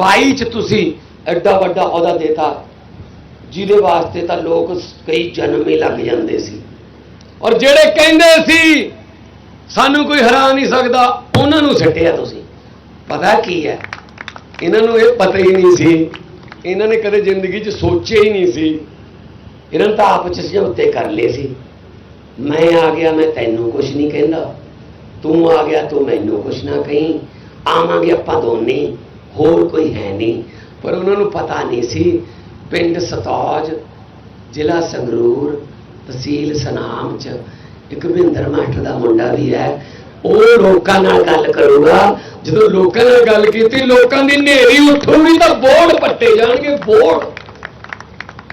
22 ਚ ਤੁਸੀਂ ਐਡਾ ਵੱਡਾ ਅਹੁਦਾ ਦੇਤਾ, ਜਿਹਦੇ ਵਾਸਤੇ ਤਾਂ ਲੋਕ ਕਈ ਜਨਮ ਹੀ ਲੱਗ ਜਾਂਦੇ ਸੀ। ਔਰ ਜਿਹੜੇ ਕਹਿੰਦੇ ਸੀ, ਸਾਨੂੰ ਕੋਈ ਹਰਾ ਨਹੀਂ ਸਕਦਾ, ਉਹਨਾਂ ਨੂੰ ਛੱਡਿਆ ਤੁਸੀਂ। ਪਤਾ ਕੀ ਹੈ? ਇਹਨਾਂ ਨੂੰ ਇਹ ਪਤਾ ਹੀ ਨਹੀਂ ਸੀ। ਇਹਨਾਂ ਨੇ ਕਦੇ ਜ਼ਿੰਦਗੀ 'ਚ ਸੋਚਿਆ ਹੀ ਨਹੀਂ ਸੀ। ਇਹਨਾਂ ਨੇ ਤਾਂ ਆਪ 'ਚ ਸਮਝੌਤੇ ਕਰ ਲਏ ਸੀ। ਮੈਂ ਆ ਗਿਆ, ਮੈਂ ਤੈਨੂੰ ਕੁਝ ਨਹੀਂ ਕਹਿੰਦਾ। ਤੂੰ ਆ ਗਿਆ, ਤੂੰ ਮੈਨੂੰ ਕੁਝ ਨਾ ਕਹੀਂ। ਆਵਾਂਗੇ ਆਪਾਂ ਦੋਨੇ। ਹੋਰ ਕੋਈ ਹੈ ਨਹੀਂ। ਪਰ ਉਹਨਾਂ ਨੂੰ ਪਤਾ ਨਹੀਂ ਸੀ, ਪਿੰਡ ਸਤੌਜ, ਜ਼ਿਲ੍ਹਾ ਸੰਗਰੂਰ, ਤਹਿਸੀਲ ਸਨਾਮ ਚ ਇੱਕ ਮਹਿੰਦਰ ਮਾਸਟਰ ਦਾ ਮੁੰਡਾ ਵੀ ਹੈ। ਉਹ ਲੋਕਾਂ ਨਾਲ ਗੱਲ ਕਰੂਗਾ। ਜਦੋਂ ਲੋਕਾਂ ਨਾਲ ਗੱਲ ਕੀਤੀ, ਲੋਕਾਂ ਦੀ ਨੇਰੀ ਉੱਠੂਗੀ ਤਾਂ ਬੋਰਡ ਪੱਟੇ ਜਾਣਗੇ, ਬੋਰਡ।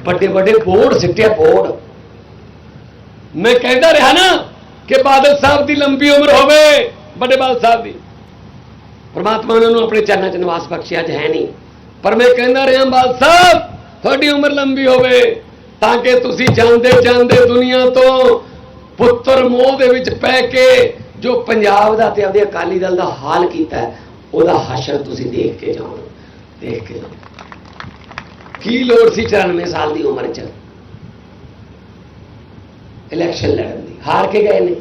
ਵੱਡੇ ਵੱਡੇ ਬੋਰਡ ਸਿੱਟਿਆ ਬੋਰਡ। ਮੈਂ ਕਹਿੰਦਾ ਰਿਹਾ ਨਾ ਕਿ ਬਾਦਲ ਸਾਹਿਬ ਦੀ ਲੰਬੀ ਉਮਰ ਹੋਵੇ, ਵੱਡੇ ਬਾਦਲ ਸਾਹਿਬ ਦੀ। ਪਰਮਾਤਮਾ ਉਹਨਾਂ ਨੂੰ ਆਪਣੇ ਚਰਨਾਂ 'ਚ ਨਿਵਾਸ ਬਖਸ਼ਿਆ ਅੱਜ ਹੈ ਨਹੀਂ। ਪਰ ਮੈਂ ਕਹਿੰਦਾ ਰਿਹਾ ਬਾਦਲ ਸਾਹਿਬ ਤੁਹਾਡੀ ਉਮਰ ਲੰਬੀ ਹੋਵੇ ਤਾਂ ਕਿ ਤੁਸੀਂ ਜਾਂਦੇ ਜਾਂਦੇ ਦੁਨੀਆ ਤੋਂ ਪੁੱਤਰ ਮੋਹ ਦੇ ਵਿੱਚ ਪੈ ਕੇ ਜੋ ਪੰਜਾਬ ਦਾ ਤੇ ਆਪਦੇ ਅਕਾਲੀ ਦਲ ਦਾ ਹਾਲ ਕੀਤਾ ਹੈ, ਉਹਦਾ ਹਸ਼ਰ ਤੁਸੀਂ ਦੇਖ ਕੇ ਜਾਓ ਦੇਖ ਕੇ ਜਾਓ। ਕੀ ਲੋੜ ਸੀ 94 ਸਾਲ ਦੀ ਉਮਰ 'ਚ? ਇਲੈਕਸ਼ਨ ਲੜਨ ਦੀ ਹਾਰ ਕੇ ਗਏ ਨੇ।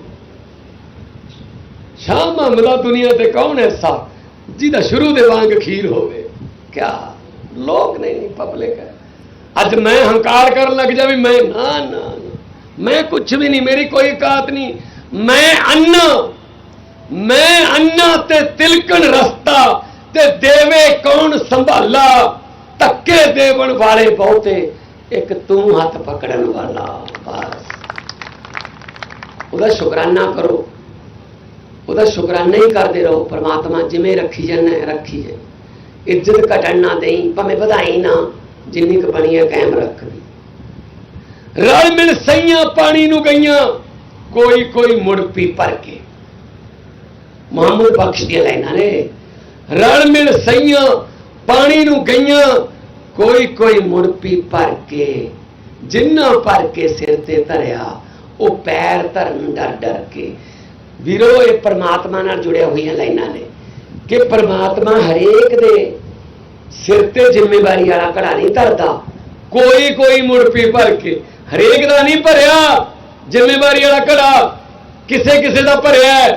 ਸ਼ਾਮ ਮਾਮਲਾ ਦੁਨੀਆ ਤੇ ਕੌਣ ਐਸਾ ਜਿਹਦਾ ਸ਼ੁਰੂ ਦੇ ਵਾਂਗ ਖੀਰ ਹੋਵੇ। ਕਿਆ? ਲੋਕ ਨਹੀਂ ਪਬਲਿਕ ਹੈ। ਅੱਜ ਮੈਂ ਹੰਕਾਰ ਕਰਨ ਲੱਗ ਜਾ ਵੀ ਮੈਂ ਨਾ ਨਾ ਮੈਂ ਕੁਝ ਵੀ ਨਹੀਂ, ਮੇਰੀ ਕੋਈ ਔਕਾਤ ਨਹੀਂ। ਮੈਂ ਅੰਨਾ। ਮੈਂ ਅੰਨਾ ਤੇ ਤਿਲਕਣ ਰਸਤਾ ਤੇ ਦੇਵੇ ਕੌਣ ਸੰਭਾਲਾ? ਧੱਕੇ ਦੇਵਣ ਵਾਲੇ ਬਹੁਤੇ, ਇੱਕ ਤੂੰ ਹੱਥ ਪਕੜਨ ਵਾਲਾ। ਬਸ। ਉਹਦਾ ਸ਼ੁਕਰਾਨਾ ਕਰੋ। ਉਹਦਾ ਸ਼ੁਕਰਾਨਾ ਹੀ ਕਰਦੇ ਰਹੋ, ਪਰਮਾਤਮਾ ਜਿਵੇਂ ਰੱਖੀ ਜਾਂਦਾ ਰੱਖੀ ਹੈ ਇੱਜ਼ਤ ਘਟਣ ਨਾ ਦੇਈ, ਭਾਵੇਂ ਵਧਾਈ ਨਾ, ਜਿੰਨੀ ਕੁ ਬਣੀ ਹੈ, ਕਾਇਮ ਰੱਖਦੀ ਰਲ ਮਿਲ ਸਈਆਂ ਪਾਣੀ ਨੂੰ ਗਈਆਂ, ਕੋਈ ਕੋਈ ਮੁੜ ਪੀ ਭਰ ਕੇ। ਮੁਹੰਮਦ ਬਖਸ਼ ਦੀਆਂ ਲਾਈਨਾਂ ਨੇ। ਰਲ ਮਿਲ ਸਈਆਂ ਪਾਣੀ ਨੂੰ ਗਈਆਂ, ਕੋਈ ਕੋਈ ਮੁੜ ਪੀ ਭਰ ਕੇ। ਜਿੰਨਾ ਭਰ ਕੇ ਸਿਰ ਤੇ ਧਰਿਆ, ਉਹ ਪੈਰ ਧਰਨ ਡਰ ਡਰ ਕੇ। ਵੀਰੋ, ਇਹ ਪਰਮਾਤਮਾ ਨਾਲ ਜੁੜਿਆ ਹੋਈਆਂ ਲਾਈਨਾਂ ਨੇ ਕਿ ਪਰਮਾਤਮਾ ਹਰੇਕ ਦੇ ਸਿਰ ਤੇ ਜ਼ਿੰਮੇਵਾਰੀ ਵਾਲਾ ਘੜਾ ਨਹੀਂ ਧਰਦਾ। ਕੋਈ ਕੋਈ ਮੁੜ ਪੀ ਭਰ ਕੇ, ਹਰੇਕ ਦਾ ਨਹੀਂ ਭਰਿਆ, ਜ਼ਿੰਮੇਵਾਰੀ ਵਾਲਾ ਘੜਾ ਕਿਸੇ ਕਿਸੇ ਦਾ ਭਰਿਆ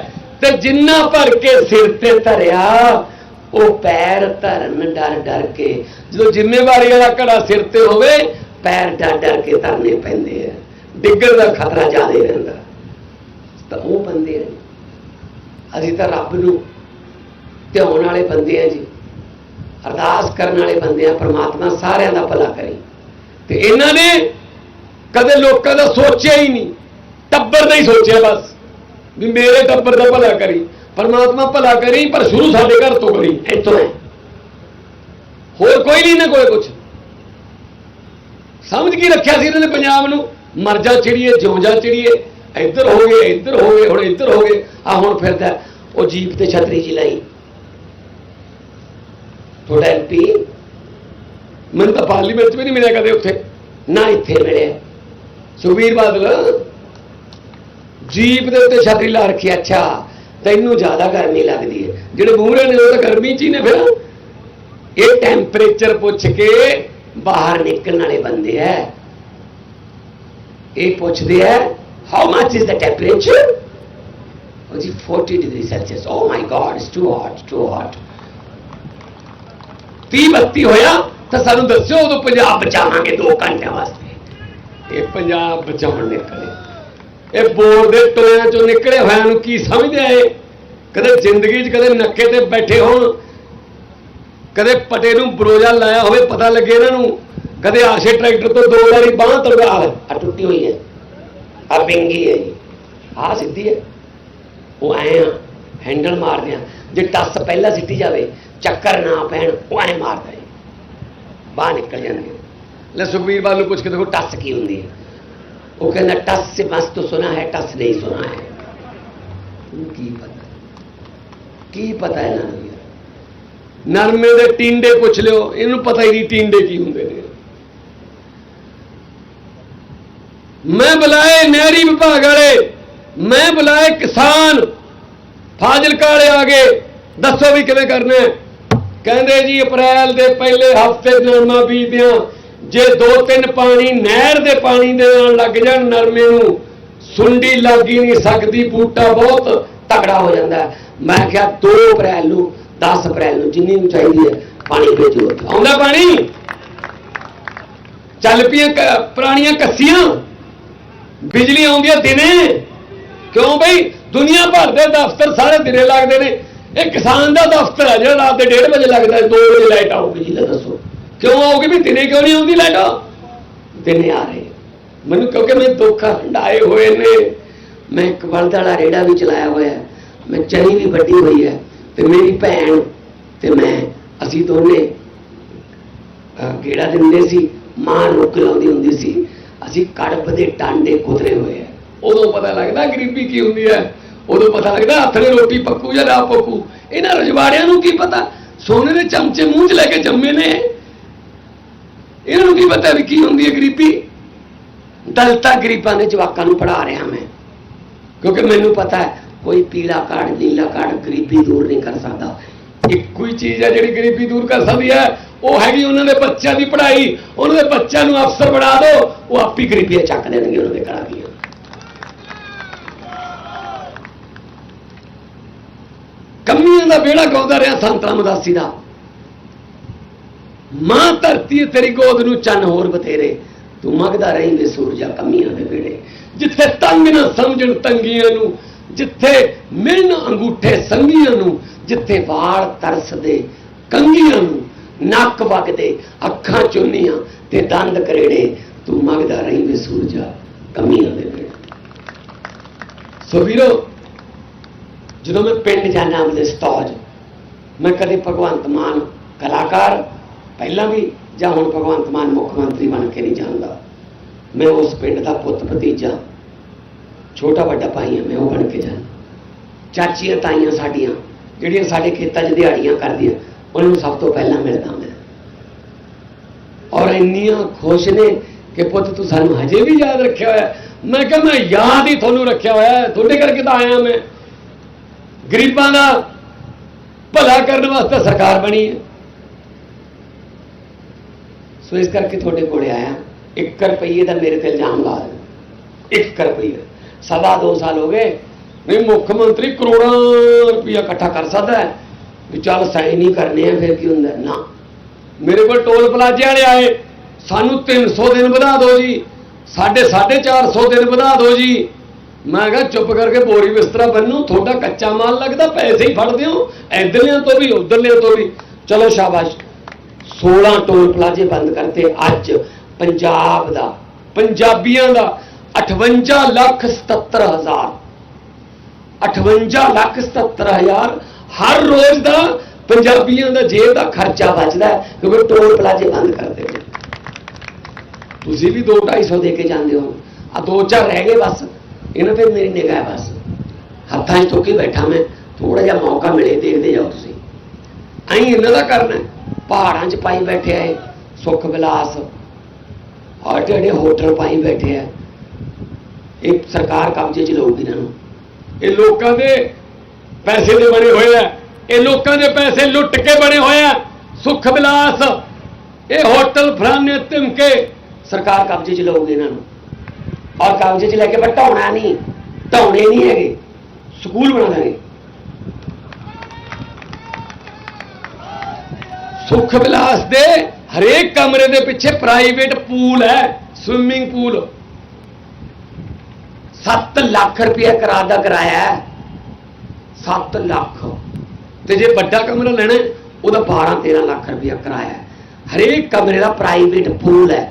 ਤੇ ਜਿੰਨਾ ਭਰ ਕੇ ਸਿਰ ਤੇ ਧਰਿਆ, ਉਹ ਪੈਰ ਧਰਨ ਡਰ ਡਰ ਕੇ, ਜਦੋਂ ਜ਼ਿੰਮੇਵਾਰੀ ਵਾਲਾ ਘੜਾ ਸਿਰ ਤੇ ਹੋਵੇ, ਪੈਰ ਡਰ ਡਰ ਕੇ ਧਰਨੇ ਪੈਂਦੇ ਆ। ਡਿੱਗਣ ਦਾ ਖਤਰਾ ਜ਼ਿਆਦਾ ਰਹਿੰਦਾ। ਤਾਂ ਉਹ ਬੰਦੇ ਨੇ। ਅਸੀਂ ਤਾਂ ਰੱਬ ਨੂੰ ਧਿਆਉਣ ਵਾਲੇ ਬੰਦੇ ਆ ਜੀ। ਅਰਦਾਸ ਕਰਨ ਵਾਲੇ ਬੰਦੇ ਆ ਪ੍ਰਮਾਤਮਾ ਸਾਰਿਆਂ ਦਾ ਭਲਾ ਕਰੇ। ਤੇ ਇਹਨਾਂ ਨੇ ਕਦੇ ਲੋਕਾਂ ਦਾ ਸੋਚਿਆ ਹੀ ਨਹੀਂ। ਟੱਬਰ ਦਾ ਹੀ ਸੋਚਿਆ ਬਸ, ਵੀ ਮੇਰੇ ਟੱਬਰ ਦਾ ਭਲਾ ਕਰੀ। ਪਰਮਾਤਮਾ ਭਲਾ ਕਰੀ, ਪਰ ਸ਼ੁਰੂ ਸਾਡੇ ਘਰ ਤੋਂ ਕਰੀ। ਇੱਥੋਂ ਹੈ। ਹੋਰ ਕੋਈ ਨਹੀਂ ਨਾ ਕੋਈ ਕੁਝ ਸਮਝ ਕੀ ਰੱਖਿਆ ਸੀ ਇਹਨਾਂ ਨੇ ਪੰਜਾਬ ਨੂੰ? ਮਰ ਜਾ ਚਿੜੀਏ, ਜਿਉਂ ਜਾ ਚਿੜੀਏ। ਇੱਧਰ ਹੋ ਗਏ, ਇੱਧਰ ਹੋ ਗਏ, ਹੁਣ ਇੱਧਰ ਹੋ ਗਏ। ਆ ਹੁਣ ਫਿਰਦਾ ਉਹ ਜੀਪ ਤੇ ਛਤਰੀ ਜੀ ਲਈ। ਤੁਹਾਡਾ ਐਮਪੀ ਮੈਨੂੰ ਤਾਂ ਪਾਰਲੀਮੈਂਟ 'ਚ ਵੀ ਨਹੀਂ ਮਿਲਿਆ ਕਦੇ ਉੱਥੇ। ਨਾ ਇੱਥੇ ਮਿਲਿਆ। ਸੁਖਬੀਰ ਬਾਦਲ, ਜੀਪ ਦੇ ਉੱਤੇ ਛਤਰੀ ਲਾ ਰੱਖੀ ਅੱਛਾ, ਤੈਨੂੰ ਜ਼ਿਆਦਾ ਗਰਮੀ ਲੱਗਦੀ ਹੈ। ਜਿਹੜੇ ਮੂਹਰੇ ਨੇ, ਉਹ ਤਾਂ ਗਰਮੀ 'ਚ ਹੀ ਨੇ ਫਿਰ। ਇਹ ਟੈਂਪਰੇਚਰ ਪੁੱਛ ਕੇ ਬਾਹਰ ਨਿਕਲਣ ਵਾਲੇ ਬੰਦੇ ਐ। ਇਹ ਪੁੱਛਦੇ ਐ how much is the temperature ਉਹ ਜੀ 40 degree Celsius oh my God it's too hot too hot 30 32 ਹੋਇਆ ਤਾਂ ਸਾਨੂੰ ਦੱਸਿਓ ਉਦੋਂ ਪੰਜਾਬ ਬਚਾਵਾਂਗੇ 2 ਘੰਟਿਆਂ ਵਾਸਤੇ ਇਹ ਪੰਜਾਬ ਬਚਾਉਣ ਨਿਕਲੇ ਇਹ ਬੋਰ ਦੇ ਟੋਇਆਂ ਚੋਂ ਨਿਕਲੇ ਹੋਇਆਂ ਨੂੰ ਕੀ ਸਮਝਦੇ ਆ ਇਹ ਕਦੇ ਜ਼ਿੰਦਗੀ 'ਚ ਕਦੇ ਨੱਕੇ ਤੇ ਬੈਠੇ ਹੋਣ ਕਦੇ ਪਟੇ ਨੂੰ ਬਰੋਜਾ ਲਾਇਆ ਹੋਵੇ ਪਤਾ ਲੱਗੇ ਇਹਨਾਂ ਨੂੰ ਕਦੇ ਆਸ਼ੇ ਟਰੈਕਟਰ ਤੋਂ ਦੋ ਵਾਰੀ ਬਾਹ ਤੜਵਾ ਆ ਟੁੱਟੀ ਹੋਈ ਹੈ ਵਿੰਗੀ ਹੈ। ਜੀ ਸਿੱਧੀ ਹੈ। ਉਹ ਐ ਹੈਂਡਲ ਮਾਰਦੇ ਆ। ਜੇ ਟੱਸ ਪਹਿਲਾਂ ਸਿੱਟੀ ਜਾਵੇ, ਚੱਕਰ ਨਾ ਪੈਣ, ਉਹ ਐ ਮਾਰਦਾ ਜੀ ਬਾਹਰ ਨਿਕਲ ਜਾਂਦੇ ਲੈ ਸੁਖਬੀਰ ਬਾਲ ਨੂੰ ਪੁੱਛ ਕੇ ਦੇਖੋ, ਟੱਸ ਕੀ ਹੁੰਦੀ ਹੈ? ਉਹ ਕਹਿੰਦਾ, ਟੱਸ ਸੇ ਬਸ ਤੋਂ ਸੁਣਾ ਹੈ, ਟੱਸ ਨਹੀਂ ਸੁਣਾ ਹੈ। ਕੀ ਪਤਾ? ਕੀ ਪਤਾ ਹੈ ਨਾ ਨਰਮੇ ਦੇ ਟਿੰਡੇ ਪੁੱਛ ਲਿਓ, ਇਹਨੂੰ ਪਤਾ ਹੀ ਨਹੀਂ ਟਿੰਡੇ ਕੀ ਹੁੰਦੇ। ਮੈਂ ਬੁਲਾਏ ਨਹਿਰੀ ਵਿਭਾਗ ਵਾਲੇ, ਮੈਂ ਬੁਲਾਏ ਕਿਸਾਨ। ਫਾਜ਼ਿਲਕਾ ਵਾਲੇ ਆ ਗਏ, ਦੱਸੋ ਵੀ ਕਿਵੇਂ ਕਰਨਾ ਕਹਿੰਦੇ ਜੀ, ਅਪ੍ਰੈਲ ਦੇ ਪਹਿਲੇ ਹਫ਼ਤੇ ਨਰਮਾ ਬੀਜਦਿਆਂ ਜੇ ਦੋ ਤਿੰਨ ਪਾਣੀ ਨਹਿਰ ਦੇ ਪਾਣੀ ਦੇ ਨਾਲ ਲੱਗ ਜਾਣ ਨਰਮੇ ਨੂੰ, ਸੁੰਡੀ ਲੱਗ ਹੀ ਨਹੀਂ ਸਕਦੀ, ਬੂਟਾ ਬਹੁਤ ਤਕੜਾ ਹੋ ਜਾਂਦਾ ਮੈਂ ਕਿਹਾ 2 ਅਪ੍ਰੈਲ ਨੂੰ 10 ਅਪ੍ਰੈਲ ਨੂੰ, ਜਿੰਨੀ ਨੂੰ ਚਾਹੀਦੀ ਹੈ, ਪਾਣੀ ਭੇਜੋ ਆਉਂਦਾ ਪਾਣੀ? ਚੱਲ ਪਈਆਂ ਪੁਰਾਣੀਆਂ ਕੱਸੀਆਂ? ਬਿਜਲੀ ਆਉਂਦੀ ਹੈ ਦਿਨੇ। ਕਿਉਂ ਬਈ? ਦੁਨੀਆ ਭਰ ਦੇ ਦਫ਼ਤਰ ਸਾਰੇ ਦਿਨੇ ਲੱਗਦੇ ਨੇ। ਇਹ ਕਿਸਾਨ ਦਾ ਦਫ਼ਤਰ ਹੈ ਜਿਹੜਾ ਰਾਤ ਦੇ 1:30 ਵਜੇ ਲੱਗਦਾ ਹੈ 2 ਵਜੇ ਲਾਈਟ ਆਊਗੀ ਜੀ ਦੱਸੋ। ਕਿਉਂ ਆਊਗੀ ਵੀ ਦਿਨੇ ਕਿਉਂ ਨਹੀਂ ਆਉਂਦੀ ਲਾਈਟ ਦਿਨੇ ਆ ਰਹੀ। ਮੈਨੂੰ ਕਿਉਂਕਿ ਮੈਂ ਦੁੱਖ ਹੰਡਾਏ ਹੋਏ ਨੇ। ਮੈਂ ਇੱਕ ਬਲਦ ਵਾਲਾ ਰੇੜਾ ਵੀ ਚਲਾਇਆ ਹੋਇਆ ਮੈਂ ਚਰੀ ਵੀ ਵੱਡੀ ਹੋਈ ਹੈ ਤੇ ਮੇਰੀ ਭੈਣ ਤੇ ਮੈਂ, ਅਸੀਂ ਦੋਨੇ ਗੇੜਾ ਦਿੰਦੇ ਸੀ, ਮਾਂ ਰੁਕ ਲਾਉਂਦੀ ਹੁੰਦੀ ਸੀ। ਅਸੀਂ ਕੜਪ ਦੇ ਟਾਂਡੇ ਕੁਤਰੇ ਹੋਏ ਆ। ਉਦੋਂ ਪਤਾ ਲੱਗਦਾ ਗਰੀਬੀ ਕੀ ਹੁੰਦੀ ਹੈ? ਉਦੋਂ ਪਤਾ ਲੱਗਦਾ ਹੱਥ ਨੇ ਰੋਟੀ ਪੱਕੂ ਜਾਂ ਨਾ ਪੱਕੂ। ਇਹਨਾਂ ਰਜਵਾੜਿਆਂ ਨੂੰ ਕੀ ਪਤਾ? ਸੋਨੇ ਦੇ ਚਮਚੇ ਮੂੰਹ 'ਚ ਲੈ ਕੇ ਜੰਮੇ ਨੇ। ਇਹਨਾਂ ਨੂੰ ਕੀ ਪਤਾ ਵੀ ਕੀ ਹੁੰਦੀ ਹੈ ਗਰੀਬੀ? ਦਲਤਾ ਗਰੀਬਾਂ ਦੇ ਜਵਾਕਾਂ ਨੂੰ ਪੜਾ ਰਿਹਾ ਮੈਂ। ਕਿਉਂਕਿ ਮੈਨੂੰ ਪਤਾ ਹੈ, ਕੋਈ ਪੀਲਾ ਕਾਰਡ, ਨੀਲਾ ਕਾਰਡ ਗਰੀਬੀ ਦੂਰ ਨਹੀਂ ਕਰ ਸਕਦਾ। ਇੱਕੋ ਹੀ ਚੀਜ਼ ਹੈ ਜਿਹੜੀ ਗਰੀਬੀ ਦੂਰ ਕਰ ਸਕਦੀ ਹੈ। ਉਹ ਹੈਗੀ ਉਹਨਾਂ ਦੇ ਬੱਚਿਆਂ ਦੀ ਪੜ੍ਹਾਈ। ਉਹਨਾਂ ਦੇ ਬੱਚਿਆਂ ਨੂੰ ਅਫਸਰ ਬਣਾ ਦਿਓ ਉਹ ਆਪੀ ਗਰੀਬੀਆਂ ਚੱਕ ਦੇਣਗੇ, ਉਹਨਾਂ ਦੇ ਘਰਾਂ ਦੀਆਂ। ਕਮੀਆਂ ਦਾ ਵਿਹੜਾ ਗਾਉਂਦਾ ਰਿਹਾ ਸੰਤ ਰਾਮਦਾਸੀ ਦਾ। ਮਾਂ ਧਰਤੀ ਤੇਰੀ ਗੋਦ ਨੂੰ ਚੰਨ ਹੋਰ ਬਥੇਰੇ। ਤੂੰ ਮੰਗਦਾ ਰਹੀਂ ਸੂਰਜਾ ਕਮੀਆਂ ਦੇ ਵਿਹੜੇ। ਜਿੱਥੇ ਤੰਗ ਨਾ ਸਮਝਣ ਤੰਗੀਆਂ ਨੂੰ, ਜਿੱਥੇ ਮਿਲਣ ਅੰਗੂਠੇ ਸੰਗੀਆਂ ਨੂੰ, ਜਿੱਥੇ ਵਾਲ ਤਰਸਦੇ ਕੰਗੀਆਂ ਨੂੰ ਨੱਕ ਵਗਦੇ ਅੱਖਾਂ ਚੁੰਨੀਆਂ ਤੇ ਦੰਦ ਕਰੇੜੇ, ਤੂੰ ਮੰਗਦਾ ਰਹੀ ਵੇ ਸੂਰਜਾ, ਕਮੀਆਂ ਦੇ ਵਿਹੜੇ ਸੋ ਵੀਰੋ, ਜਦੋਂ ਮੈਂ ਪਿੰਡ ਜਾਣਾ ਆਪਣੇ ਸਤੌਜ, ਮੈਂ ਕਦੇ ਭਗਵੰਤ ਮਾਨ ਕਲਾਕਾਰ, ਪਹਿਲਾਂ ਵੀ ਜਾਂ ਹੁਣ ਭਗਵੰਤ ਮਾਨ ਮੁੱਖ ਮੰਤਰੀ ਬਣ ਕੇ ਨਹੀਂ ਜਾਂਦਾ। ਮੈਂ ਉਸ ਪਿੰਡ ਦਾ ਪੁੱਤ ਭਤੀਜਾ, ਛੋਟਾ ਵੱਡਾ ਭਾਈ ਹਾਂ ਮੈਂ ਉਹ ਬਣ ਕੇ ਜਾਣਾ ਚਾਚੀਆਂ ਤਾਈਆਂ ਸਾਡੀਆਂ, ਜਿਹੜੀਆਂ ਸਾਡੇ ਖੇਤਾਂ 'ਚ ਦਿਹਾੜੀਆਂ ਕਰਦੀਆਂ ਉਹਨਾਂ ਨੂੰ ਸਭ ਤੋਂ ਪਹਿਲਾਂ ਮਿਲਦਾ ਮੈਂ। ਔਰ ਇੰਨੀਆਂ ਖੁਸ਼ ਨੇ ਕਿ ਪੁੱਤ, ਤੂੰ ਸਾਨੂੰ ਹਜੇ ਵੀ ਯਾਦ ਰੱਖਿਆ ਹੋਇਆ। ਮੈਂ ਕਿਹਾ, ਮੈਂ ਯਾਦ ਹੀ ਤੁਹਾਨੂੰ ਰੱਖਿਆ ਹੋਇਆ ਤੁਹਾਡੇ ਕਰਕੇ ਤਾਂ ਆਇਆ ਮੈਂ। ਗਰੀਬਾਂ ਦਾ ਭਲਾ ਕਰਨ ਵਾਸਤੇ ਸਰਕਾਰ ਬਣੀ ਹੈ। ਸੋ ਇਸ ਕਰਕੇ ਤੁਹਾਡੇ ਕੋਲੇ ਆਇਆ। 1 ਰੁਪਈਏ ਦਾ ਮੇਰੇ ਤੇ ਇਲਜ਼ਾਮ ਲਾ ਰਹੇ 1 ਰੁਪਈਆ ਸਵਾ ਦੋ ਸਾਲ ਹੋ ਗਏ। ਨਹੀਂ ਮੁੱਖ ਮੰਤਰੀ ਕਰੋੜਾਂ ਰੁਪਈਆ ਇਕੱਠਾ ਕਰ ਸਕਦਾ ਹੈ। ਵੀ ਚੱਲ ਸਾਈਨ ਹੀ ਕਰਨੇ ਆ, ਫਿਰ ਕੀ ਹੁੰਦਾ? ਨਾ। ਮੇਰੇ ਕੋਲ ਟੋਲ ਪਲਾਜ਼ੇ ਵਾਲੇ ਆਏ, ਸਾਨੂੰ 300 ਦਿਨ ਵਧਾ ਦਿਓ ਜੀ। ਸਾਡੇ 450 ਦਿਨ ਵਧਾ ਦਿਓ ਜੀ। ਮੈਂ ਕਿਹਾ, ਚੁੱਪ ਕਰਕੇ ਬੋਰੀ ਬਿਸਤਰਾ ਬੰਨੂ ਤੁਹਾਡਾ ਕੱਚਾ ਮਾਲ ਲੱਗਦਾ, ਪੈਸੇ ਹੀ ਫੜਦੇ ਹੋ ਇਧਰਲਿਆਂ ਤੋਂ ਵੀ, ਉਧਰਲਿਆਂ ਤੋਂ ਵੀ। ਚਲੋ ਸ਼ਾਬਾਸ਼। 16 ਟੋਲ ਪਲਾਜ਼ੇ ਬੰਦ ਕਰਤੇ ਅੱਜ, ਪੰਜਾਬ ਦਾ, ਪੰਜਾਬੀਆਂ ਦਾ 58 ਲੱਖ 77 ਹਜ਼ਾਰ। 58 ਲੱਖ 77 ਹਜ਼ਾਰ ਹਰ ਰੋਜ਼ ਦਾ ਪੰਜਾਬੀਆਂ ਦਾ ਜੇਬ ਦਾ ਖਰਚਾ ਬਚਦਾ ਕਿਉਂਕਿ ਟੋਲ ਪਲਾਜ਼ੇ ਬੰਦ ਕਰਦੇ ਨੇ। ਤੁਸੀਂ ਵੀ 2 250 ਦੇ ਕੇ ਜਾਂਦੇ ਹੋ। ਆ ਦੋ ਚਾਰ ਰਹਿ ਗਏ ਬਸ। ਇਹਨਾਂ ਤੇ ਮੇਰੀ ਨਿਗਾਹ ਬਸ। ਹੱਥਾਂ 'ਚ ਚੁੱਕੀ ਬੈਠਾ ਮੈਂ। ਥੋੜਾ ਜਿਹਾ ਮੌਕਾ ਮਿਲੇ, ਦੇਖਦੇ ਜਾਓ ਤੁਸੀਂ। ਐਂ ਇਹਨਾਂ ਦਾ ਕਰਨਾ ਪਹਾੜਾਂ 'ਚ ਪਾਈ ਬੈਠੇ ਆਏ ਸੁੱਖ ਵਿਲਾਸ। ਔਰ ਜਿਹੜੇ ਹੋਟਲ ਪਾਈ ਬੈਠੇ ਆ। ਇਹ ਸਰਕਾਰ ਕਬਜ਼ੇ 'ਚ ਲਊਗੀ ਇਹਨਾਂ ਨੂੰ। ਇਹ ਲੋਕਾਂ ਦੇ ਪੈਸੇ ਦੇ ਬਣੇ ਹੋਏ ਆ। ਇਹ ਲੋਕਾਂ ਦੇ ਪੈਸੇ ਲੁੱਟ ਕੇ ਬਣੇ ਹੋਏ ਆ। ਸੁੱਖ ਵਿਲਾਸ। ਇਹ ਹੋਟਲ ਫਰਾਨੇ ਧਮਕੇ। ਸਰਕਾਰ ਕਬਜ਼ੇ 'ਚ ਲਊਗੀ ਇਹਨਾਂ ਨੂੰ। ਔਰ ਕਬਜ਼ੇ 'ਚ ਲੈ ਕੇ ਢਾਉਣਾ ਨਹੀਂ। ਢਾਉਣੇ ਨਹੀਂ ਹੈਗੇ। ਸਕੂਲ ਬਣਾ ਦਾਂਗੇ। ਸੁੱਖ ਵਿਲਾਸ ਦੇ ਹਰੇਕ ਕਮਰੇ ਦੇ ਪਿੱਛੇ ਪ੍ਰਾਈਵੇਟ ਪੂਲ ਹੈ। Swimming pool. 7 ਲੱਖ ਰੁਪਏ ਕਰਾ ਦਾ ਕਿਰਾਇਆ ਹੈ। 7 ਲੱਖ ਤੇ ਜੇ ਵੱਡਾ ਕਮਰਾ ਲੈਣਾ ਉਹਦਾ 12 13 ਲੱਖ ਰੁਪਇਆ ਕਿਰਾਇਆ ਹੈ ਹਰੇਕ ਕਮਰੇ ਦਾ ਪ੍ਰਾਈਵੇਟ ਪੂਲ ਹੈ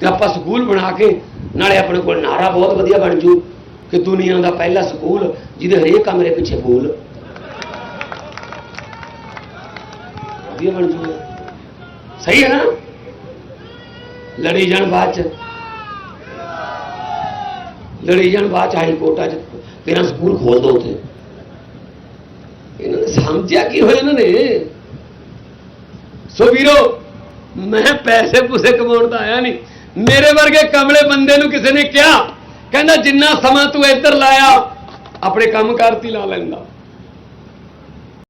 ਤੇ ਆਪਾਂ ਸਕੂਲ ਬਣਾ ਕੇ ਨਾਲੇ ਆਪਣੇ ਕੋਲ ਨਾਰਾ ਬਹੁਤ ਵਧੀਆ ਬਣ ਜੂ ਕਿ ਦੁਨੀਆ ਦਾ ਪਹਿਲਾ ਸਕੂਲ ਜਿਹਦੇ ਹਰੇਕ ਕਮਰੇ ਪਿੱਛੇ ਪੂਲ ਵਧੀਆ ਬਣ ਜੂਗਾ ਸਹੀ ਹੈ ਨਾ ਲੜੀ ਜਾਣ ਬਾਅਦ ਚ ਲੜੀ ਜਾਣ ਬਾਅਦ ਚ ਹਾਈ ਕੋਰਟਾਂ ਚ ਤੇਰਾ ਸਕੂਲ ਖੋਲ ਦੋ ਉੱਥੇ ਨੇ ਕੀ ਹੋਇਆ ਇਹਨਾਂ ਨੇ? ਸੋ ਵੀਰੋ, ਮੈਂ ਪੈਸੇ ਪੂਸੇ ਕਮਾਉਣ ਦਾ ਆਇਆ ਨਹੀਂ। ਮੇਰੇ ਵਰਗੇ ਕਮਲੇ ਬੰਦੇ ਨੂੰ ਕਿਸੇ ਨੇ ਕਿਹਾ, ਕਹਿੰਦਾ ਜਿੰਨਾ ਸਮਾਂ ਤੂੰ ਇੱਧਰ ਲਾਇਆ, ਆਪਣੇ ਕੰਮ ਕਰਤੀ ਲਾ ਲੈਂਦਾ।